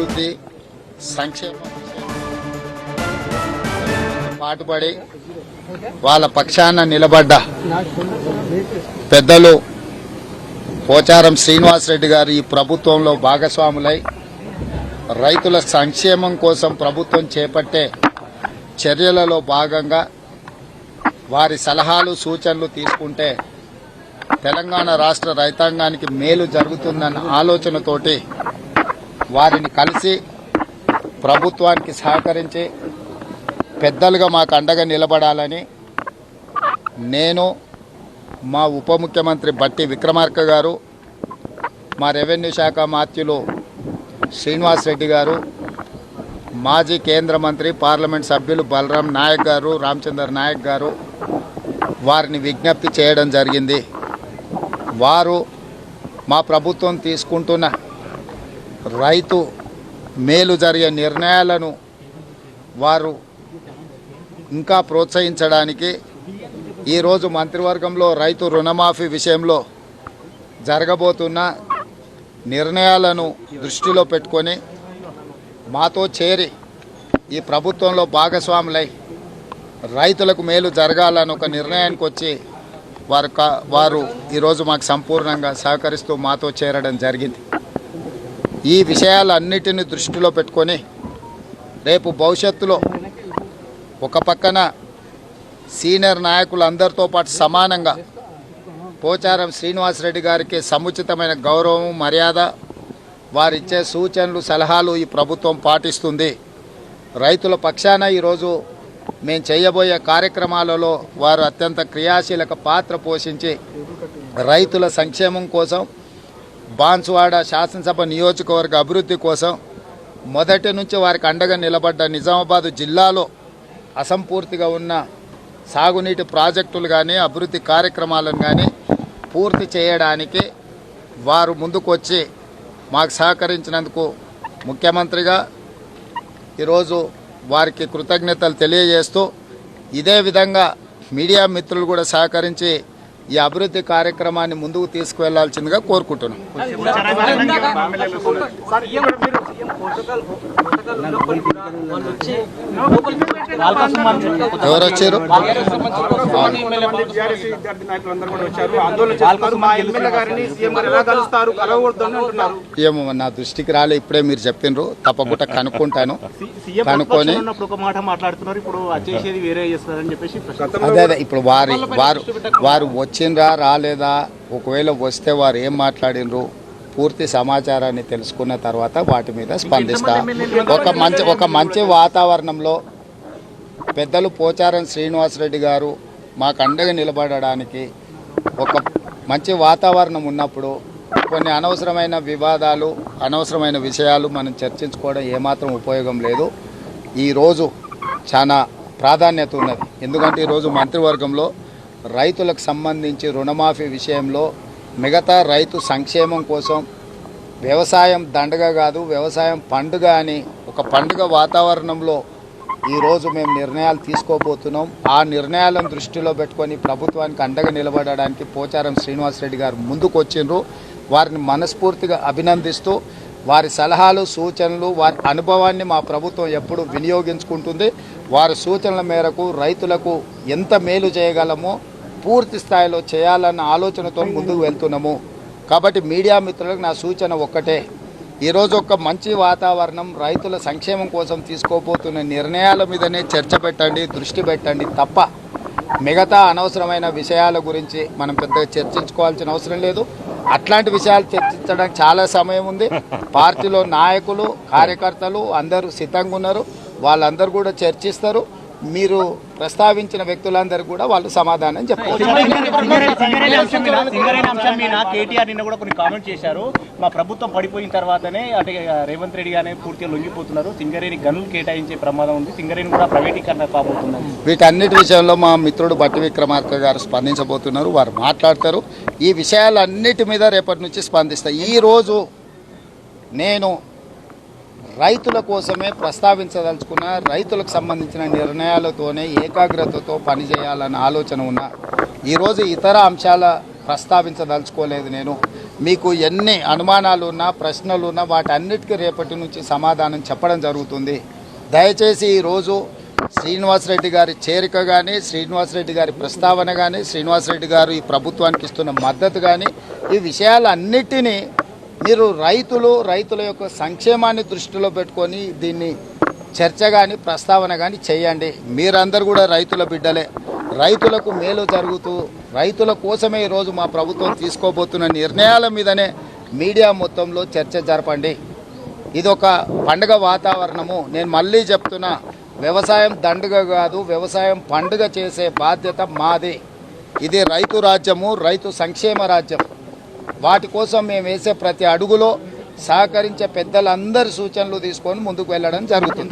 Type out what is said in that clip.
అభివృద్ధి సంక్షేమం. పాటుపడి వాళ్ళ పక్షాన నిలబడ్డ పెద్దలు పోచారం శ్రీనివాసరెడ్డి గారు ఈ ప్రభుత్వంలో భాగస్వాములై రైతుల సంక్షేమం కోసం ప్రభుత్వం చేపట్టే చర్యలలో భాగంగా వారి సలహాలు సూచనలు తీసుకుంటే తెలంగాణ రాష్ట్ర రైతాంగానికి మేలు జరుగుతుందన్న ఆలోచనతోటి వారిని కలిసి ప్రభుత్వానికి సహకరించి పెద్దలుగా మాకు అండగా నిలబడాలని నేను మా ఉప ముఖ్యమంత్రి బట్టి విక్రమార్క గారు మా రెవెన్యూ శాఖ మాత్యులు శ్రీనివాస్ రెడ్డి గారు మాజీ కేంద్ర మంత్రి పార్లమెంట్ సభ్యులు బలరాం నాయక్ గారు రామచందర్ నాయక్ గారు వారిని విజ్ఞప్తి చేయడం జరిగింది. వారు మా ప్రభుత్వం తీసుకుంటున్న రైతు మేలు జరిగే నిర్ణయాలను వారు ఇంకా ప్రోత్సహించడానికి ఈరోజు మంత్రివర్గంలో రైతు రుణమాఫీ విషయంలో జరగబోతున్న నిర్ణయాలను దృష్టిలో పెట్టుకొని మాతో చేరి ఈ ప్రభుత్వంలో భాగస్వాములై రైతులకు మేలు జరగాలని ఒక నిర్ణయానికి వచ్చి వారు వారు ఈరోజు మాకు సంపూర్ణంగా సహకరిస్తూ మాతో చేరడం జరిగింది. ఈ విషయాలన్నిటిని దృష్టిలో పెట్టుకొని రేపు భవిష్యత్తులో ఒక పక్కన సీనియర్ నాయకులందరితో పాటు సమానంగా పోచారం శ్రీనివాసరెడ్డి గారికి సముచితమైన గౌరవం మర్యాద వారిచ్చే సూచనలు సలహాలు ఈ ప్రభుత్వం పాటిస్తుంది. రైతుల పక్షాన ఈరోజు మేము చేయబోయే కార్యక్రమాలలో వారు అత్యంత క్రియాశీలక పాత్ర పోషించి రైతుల సంక్షేమం కోసం బాన్సువాడ శాసనసభ నియోజకవర్గ అభివృద్ధి కోసం మొదటి నుంచి వారికి అండగా నిలబడ్డ నిజామాబాద్ జిల్లాలో అసంపూర్తిగా ఉన్న సాగునీటి ప్రాజెక్టులు కానీ అభివృద్ధి కార్యక్రమాలను కానీ పూర్తి చేయడానికి వారు ముందుకు వచ్చి మాకు సహకరించినందుకు ముఖ్యమంత్రిగా ఈరోజు వారికి కృతజ్ఞతలు తెలియజేస్తూ ఇదే విధంగా మీడియా మిత్రులు కూడా సహకరించి ఈ అభివృద్ధి కార్యక్రమాన్ని ముందుకు తీసుకువెళ్ళాల్సిందిగా కోరుకుంటున్నాం. ఎవరు వచ్చారు? ఏమో నా దృష్టికి రాలే ఇప్పుడే మీరు చెప్పిండ్రు తప్పకుండా కనుక్కుంటాను. కనుక్కొని ఒక మాట మాట్లాడుతున్నారు ఇప్పుడు వేరే చేస్తారని చెప్పేసి అదే అదే ఇప్పుడు వారి వారు వారు వచ్చిండ్రా రాలేదా? ఒకవేళ వస్తే వారు ఏం మాట్లాడినరు? పూర్తి సమాచారాన్ని తెలుసుకున్న తర్వాత వాటి మీద స్పందిస్తా. ఒక మంచి ఒక మంచి వాతావరణంలో పెద్దలు పోచారం శ్రీనివాసరెడ్డి గారు మాకు అండగా నిలబడడానికి ఒక మంచి వాతావరణం ఉన్నప్పుడు కొన్ని అనవసరమైన వివాదాలు అనవసరమైన విషయాలు మనం చర్చించుకోవడం ఏమాత్రం ఉపయోగం లేదు. ఈరోజు చాలా ప్రాధాన్యత ఉన్నది. ఎందుకంటే ఈరోజు మంత్రివర్గంలో రైతులకు సంబంధించి రుణమాఫీ విషయంలో మిగతా రైతు సంక్షేమం కోసం వ్యవసాయం దండగ కాదు వ్యవసాయం పండుగ అని ఒక పండుగ వాతావరణంలో ఈరోజు మేము నిర్ణయాలు తీసుకోబోతున్నాం. ఆ నిర్ణయాలను దృష్టిలో పెట్టుకొని ప్రభుత్వానికి అండగా నిలబడడానికి పోచారం శ్రీనివాసరెడ్డి గారు ముందుకు వచ్చిండ్రు వారిని మనస్ఫూర్తిగా అభినందిస్తూ వారి సలహాలు సూచనలు వారి అనుభవాన్ని మా ప్రభుత్వం ఎప్పుడు వినియోగించుకుంటుంది. వారి సూచనల మేరకు రైతులకు ఎంత మేలు చేయగలమో పూర్తి స్థాయిలో చేయాలన్న ఆలోచనతో ముందుకు వెళ్తున్నాము. కాబట్టి మీడియా మిత్రులకు నా సూచన ఒక్కటే. ఈరోజు ఒక మంచి వాతావరణం రైతుల సంక్షేమం కోసం తీసుకోబోతున్న నిర్ణయాల మీదనే చర్చ పెట్టండి దృష్టి పెట్టండి తప్ప మిగతా అనవసరమైన విషయాల గురించి మనం పెద్దగా చర్చించుకోవాల్సిన అవసరం లేదు. అట్లాంటి విషయాలు చర్చించడానికి చాలా సమయం ఉంది. పార్టీలో నాయకులు కార్యకర్తలు అందరూ సిద్ధంగా ఉన్నారు. వాళ్ళందరూ కూడా చర్చిస్తారు. మీరు ప్రస్తావించిన వ్యక్తులందరూ కూడా వాళ్ళు సమాధానం చెప్పారు మా ప్రభుత్వం పడిపోయిన తర్వాతనే అంటే రేవంత్ రెడ్డి గానే పూర్తిగా లొంగిపోతున్నారు. సింగరేణి గనులు కేటాయించే ప్రమాదం ఉంది. సింగరేణి కూడా ప్రైవేటీకరణ కాబోతున్నారు వీటన్నిటి విషయంలో మా మిత్రుడు బట్టి విక్రమార్క గారు స్పందించబోతున్నారు. వారు మాట్లాడతారు. ఈ విషయాలన్నిటి మీద రేపటి నుంచి స్పందిస్తా. ఈరోజు నేను రైతుల కోసమే ప్రస్తావించదలుచుకున్న రైతులకు సంబంధించిన నిర్ణయాలతోనే ఏకాగ్రతతో పనిచేయాలన్న ఆలోచన ఉన్న ఈరోజు ఇతర అంశాల ప్రస్తావించదలుచుకోలేదు నేను. మీకు ఎన్ని అనుమానాలు ఉన్నా ప్రశ్నలు ఉన్నా వాటన్నిటికీ రేపటి నుంచి సమాధానం చెప్పడం జరుగుతుంది. దయచేసి ఈరోజు శ్రీనివాసరెడ్డి గారి చేరిక కానీ శ్రీనివాసరెడ్డి గారి ప్రస్తావన కానీ శ్రీనివాసరెడ్డి గారు ఈ ప్రభుత్వానికి ఇస్తున్న మద్దతు కానీ ఈ విషయాలన్నిటినీ మీరు రైతులు రైతుల యొక్క సంక్షేమాన్ని దృష్టిలో పెట్టుకొని దీన్ని చర్చ కానీ ప్రస్తావన కానీ చేయండి. మీరందరూ కూడా రైతుల బిడ్డలే. రైతులకు మేలు జరుగుతూ రైతుల కోసమే ఈరోజు మా ప్రభుత్వం తీసుకోబోతున్న నిర్ణయాల మీదనే మీడియా మొత్తంలో చర్చ జరపండి. ఇది ఒక పండుగ వాతావరణము. నేను మళ్ళీ చెప్తున్నా వ్యవసాయం దండుగ కాదు వ్యవసాయం పండుగ చేసే బాధ్యత మాది. ఇది రైతు రాజ్యము రైతు సంక్షేమ రాజ్యం. వాటి కోసం మేము వేసే ప్రతి అడుగులో సహకరించే పెద్దలందరి సూచనలు తీసుకొని ముందుకు వెళ్ళడం జరుగుతుంది.